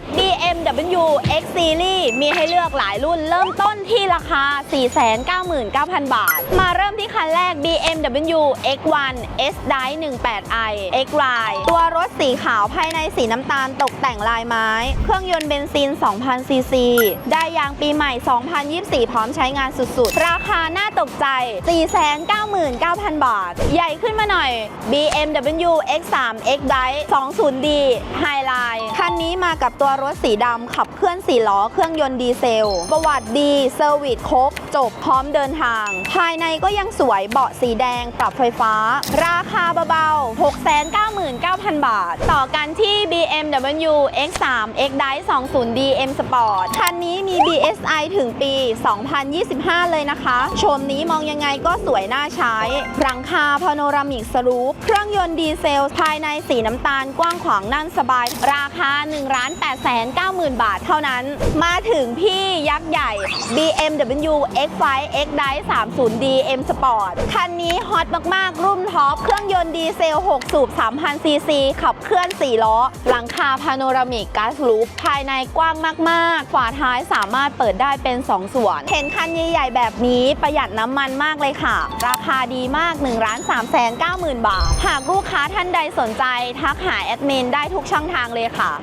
ถ BMW X Series มีให้เลือกหลายรุ่น เริ่มต้นที่ราคา 499,000 บาท มาเริ่มที่คันแรก BMW bmw X1 S Drive 18i X Ride ตัวรถสีขาวภายในสีน้ำตาลตกแต่งลายไม้ เครื่องยนต์เบนซิน 2,000 ซีซี ได้ยางปีใหม่ 2024 พร้อมใช้งานสุดๆ ราคาน่าตกใจ 499,000 บาท ใหญ่ขึ้นมาหน่อย BMW X3 X Drive 20D Highline คันนี้มากับตัวรถสีดำขับเคลื่อน4ล้อเครื่องยนต์ดีเซล ประวัติดีเซอร์วิสครบจบพร้อมเดินทาง ภายในก็ยังสวยเบาะสีแดงปรับไฟฟ้า ราคาเบาๆ 699,000 บาท ต่อกันที่ BMW X3 X Drive 20D M Sport คันนี้มี BSI ถึงปี 2025 เลยนะคะ ชมนี้มองยังไงก็สวยน่าใช้ หลังคาพาโนรามิกสรูป เครื่องยนต์ดีเซล ภายในสีน้ำตาลกว้างขวางนั่งสบาย ราคา 1 8 9 0 0 0 0 บาทเท่านั้น มาถึงพี่ยักษ์ใหญ่ BMW X5 X Drive 30D M Sport คันนี้ฮอตมาก ๆ รุ่นท็อป เครื่องยนต์ดีเซล 6 สูบ 3,000 ซีซี ขับเคลื่อน 4 ล้อ หลังคาพาโนรามิกกาซลูป ภายในกว้างมาก ๆ ฝาท้ายสามารถเปิดได้เป็น 2 ส่วน เห็นคันใหญ่ ๆ แบบนี้ประหยัดน้ำมันมากเลยค่ะ ราคาดีมาก1 3 9 0 0 0 0 บาท หากลูกค้าท่านใดสนใจ ทักหาแอดมินได้ทุกช่องทางเลยค่ะ